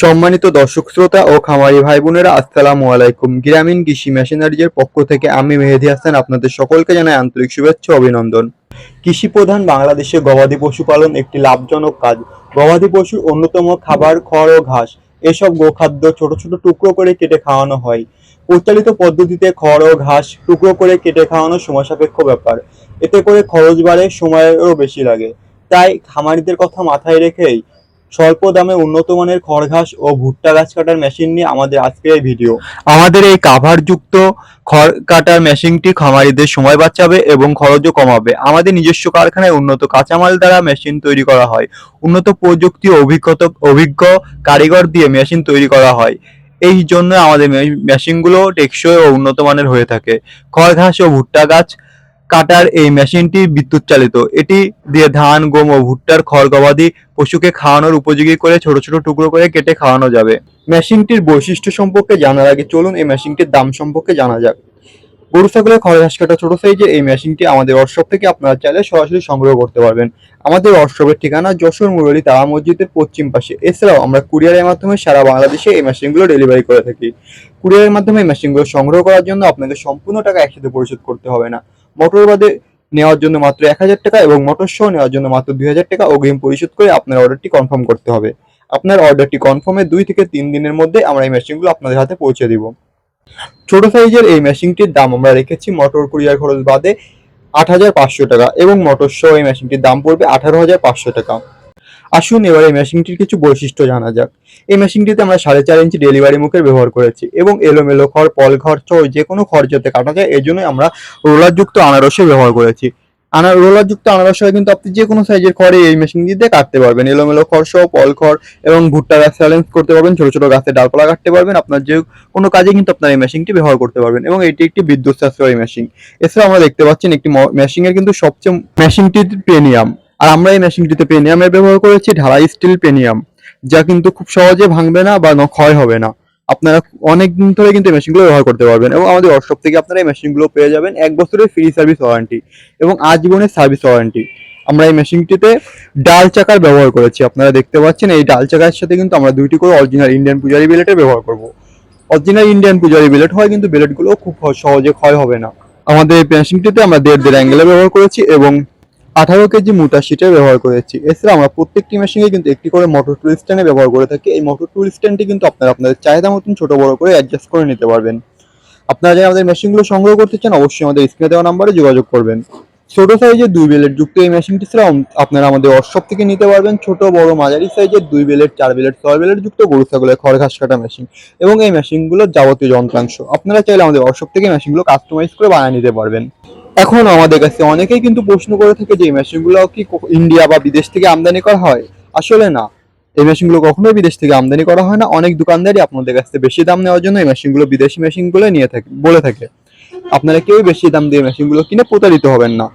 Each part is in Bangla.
সম্মানিত দর্শক শ্রোতা ও খামারি ভাই বোনেরা আসসালামু আলাইকুম। গ্রামীণ কৃষি মেশিনারিজের পক্ষ থেকে আমি মেহেদি হাসান আপনাদের সকলকে জানাই আন্তরিক শুভেচ্ছা অভিনন্দন। কৃষি প্রধান বাংলাদেশে গবাদি পশুপালন একটি লাভজনক কাজ। গবাদি পশুর অন্যতম খাবার খড় ও ঘাস। এসব গোখাদ্য ছোট ছোট টুকরো করে কেটে খাওয়ানো হয়। প্রচলিত পদ্ধতিতে খড় ও ঘাস টুকরো করে কেটে খাওয়ানো সময় সাপেক্ষ ব্যাপার। এতে করে খরচ বাড়ে সময়েরও বেশি লাগে। তাই খামারিদের কথা মাথায় রেখেই স্বল্প দামে উন্নত মানের খড় ঘাস ও ভুট্টা গাছ কাটার মেশিন নিয়ে আমাদের আজকের এই ভিডিও। আমাদের এই কাভার যুক্ত খড় কাটার মেশিনটি খামারিদের সময় বাঁচাবে এবং খরচও কমাবে। আমাদের নিজস্ব কারখানায় উন্নত কাঁচামাল দ্বারা মেশিন তৈরি করা হয়। উন্নত প্রযুক্তি ও অভিজ্ঞতা, অভিজ্ঞ কারিগর দিয়ে মেশিন তৈরি করা হয়। এই জন্য আমাদের মেশিনগুলো টেকসই ও উন্নত মানের হয়ে থাকে। খড় ঘাস ও ভুট্টা গাছ কাটার এই মেশিনটি বিদ্যুৎ চালিত এটি দিয়ে ধান, গম ও ভুট্টার খড় গবাদি পশুকে খাওয়ানোর উপযোগী করে ছোট ছোট টুকরো করে কেটে খাওয়ানো যাবে। মেশিনটির বৈশিষ্ট্য সম্পর্কে জানার আগে চলুন এই মেশিনটির দাম সম্পর্কে জানা যাক। গরু, ছাগলের খড়, ঘাস কাটা ছোট সাইজের এই মেশিনটি আমাদের ওয়ার্কশপ থেকে আপনারা চাইলে সরাসরি সংগ্রহ করতে পারবেন। আমাদের ওয়ার্কশপের ঠিকানা যশোর মুরলী তারা মসজিদের পশ্চিম পাশে। এছাড়াও আমরা কুরিয়ারের মাধ্যমে সারা বাংলাদেশে এই মেশিনগুলো ডেলিভারি করে থাকি। কুরিয়ারের মাধ্যমে এই মেশিনগুলো সংগ্রহ করার জন্য আপনাকে সম্পূর্ণ টাকা একসাথে পরিশোধ করতে হবে না। মোটর বাদে নেওয়ার জন্য মাত্র এক হাজার টাকা এবং মোটর সহ নেওয়ার জন্য মাত্র দুই হাজার টাকা অগ্রিম পরিশোধ করে আপনার অর্ডারটি কনফার্ম করতে হবে। আপনার অর্ডারটি কনফার্মের দুই থেকে তিন দিনের মধ্যে আমরা এই মেশিনগুলো আপনাদের হাতে পৌঁছে দিব। ছোট সাইজের এই মেশিনটির দাম আমরা রেখেছি মোটর কুরিয়ার খরচ বাদে আট হাজার পাঁচশো টাকা এবং মোটর সহ এই মেশিনটির দাম পড়বে আঠারো হাজার পাঁচশো টাকা। আসুন এবার এই মেশিনটির কিছু বৈশিষ্ট্য জানা যাক। এই মেশিনটিতে আমরা সাড়ে চার ইঞ্চি ডেলিভারি মুখের ব্যবহার করেছি এবং এলোমেলো খড় পল খড় চৌ যে কোনো খড় যাতে কাটা যায় এই জন্য আমরা রোলারযুক্ত আনারসের ব্যবহার করেছি। আনার রোলারযুক্ত আনারস হয় কিন্তু আপনি যে কোনো সাইজের খড়ে এই মেশিন দিয়ে কাটতে পারবেন। এলোমেলো খড় সহ পল খড় এবং ভুট্টা গাছ চ্যালেঞ্জ করতে পারবেন, ছোট ছোট গাছের ডালপালা কাটতে পারবেন, আপনার যে কোনো কাজে কিন্তু আপনার এই মেশিনটি ব্যবহার করতে পারবেন এবং এটি একটি বিদ্যুৎ সাশ্রয়ী মেশিন এছাড়া আমরা দেখতে পাচ্ছেন একটি মেশিনের কিন্তু সবচেয়ে মেশিনটি প্রিমিয়াম আর আমরা এই মেশিনটিতে পেনিয়ামের ব্যবহার করেছি, ঢালাই স্টিল পেনিয়াম, যা কিন্তু খুব সহজে ভাঙবে না বা ক্ষয় হবে না। আপনারা অনেক দিন ধরে কিন্তু মেশিনগুলো ব্যবহার করতে পারবেন এবং আমাদের ওয়ার্কশপ থেকে আপনারা এই মেশিনগুলো পেয়ে যাবেন এক বছরের ফ্রি সার্ভিস ওয়ারেন্টি এবং আজীবনের সার্ভিস ওয়ারেন্টি আমরা এই মেশিনটিতে ডাল চাকার ব্যবহার করেছি, আপনারা দেখতে পাচ্ছেন। এই ডাল চাকার সাথে কিন্তু আমরা দুইটি করে অরিজিনাল ইন্ডিয়ান পূজারি বিলেটের ব্যবহার করব। অরিজিনাল ইন্ডিয়ান পূজারি বিলেট হয় কিন্তু বিলেটগুলো খুব সহজে ক্ষয় হবে না। আমাদের এই মেশিনটিতে আমরা দেড় দেড় অ্যাঙ্গেলে ব্যবহার করেছি এবং আঠারো কেজি মোটা শিটের ব্যবহার করেছি। এছাড়া আমরা প্রত্যেকটি মেশিনে কিন্তু একটি করে মোটর টুল স্ট্যান্ডে ব্যবহার করে থাকি। এই মোটর টুল স্ট্যান্ডটি কিন্তু আপনারা আপনাদের চাহিদা মতন ছোট বড় করে অ্যাডজাস্ট করে নিতে পারবেন। আপনারা যারা আমাদের মেশিনগুলো সংগ্রহ করতে চান, অবশ্যই আমাদের স্ক্রিনে দেওয়া নাম্বারে যোগাযোগ করবেন। ছোট সাইজের দুই বেলের যুক্ত এই মেশিনটি ছাড়াও আপনারা আমাদের ওয়ার্কশপ থেকে নিতে পারবেন। ছোট, বড়, মাঝারি সাইজের দুই বেলের চার বেলের ছয় বেলের যুক্ত গরু, ছাগলের খড়, ঘাস কাটা মেশিন এবং এই মেশিনগুলোর যাবতীয় যন্ত্রাংশ। আপনারা চাইলে আমাদের ওয়ার্কশপ থেকে মেশিনগুলো কাস্টমাইজ করে বানিয়ে নিতে পারবেন। এখন আমাদের কাছে অনেকেই কিন্তু প্রশ্ন করে থাকে যে এই মেশিনগুলো কি ইন্ডিয়া বা বিদেশ থেকে আমদানি করা হয়? আসলে না। এই মেশিনগুলো কখনোই বিদেশ থেকে আমদানি করা হয় না। অনেক দোকানদারই আপনাদের কাছ থেকে বেশি দাম নেওয়ার জন্য এই মেশিনগুলো বিদেশি মেশিনগুলো নিয়ে থাকে বলে থাকে। আপনারা কেউ বেশি দাম দিয়ে মেশিনগুলো কিনে প্রতারিত হবেন না।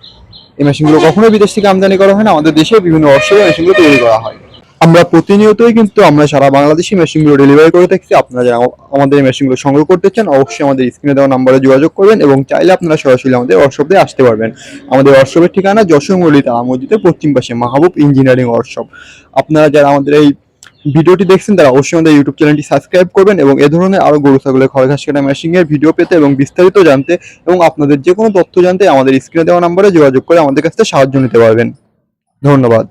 এই মেশিনগুলো কখনোই বিদেশ থেকে আমদানি করা হয় না। আমাদের দেশে বিভিন্ন অবশ্যই মেশিনগুলো তৈরি করা হয়। আমরা প্রতিনিয়তই কিন্তু আমরা সারা বাংলাদেশি মেশিনগুলো ডেলিভারি করে থাকছি আপনারা যারা আমাদের মেশিনগুলো সংগ্রহ করতে চান, অবশ্যই আমাদের স্ক্রিনে দেওয়া নাম্বারে যোগাযোগ করবেন এবং চাইলে আপনারা সরাসরি আমাদের ওয়ার্কশপে আসতে পারবেন। আমাদের ওয়ার্কশপের ঠিকানা যশোর মুরলী তালা পশ্চিম পাশে মাহবুব ইঞ্জিনিয়ারিং ওয়ার্কশপ আপনারা যারা আমাদের এই ভিডিওটি দেখছেন, তারা অবশ্যই আমাদের ইউটিউব চ্যানেলটি সাবস্ক্রাইব করবেন এবং এ ধরনের আরও গরু, ছাগলের, খড়, ঘাস কাটা মেশিন এর ভিডিও পেতে এবং বিস্তারিত জানতে এবং আপনাদের যে কোনো তথ্য জানতে আমাদের স্ক্রিনে দেওয়া নাম্বারে যোগাযোগ করে আমাদের কাছ থেকে সাহায্য নিতে পারবেন। ধন্যবাদ।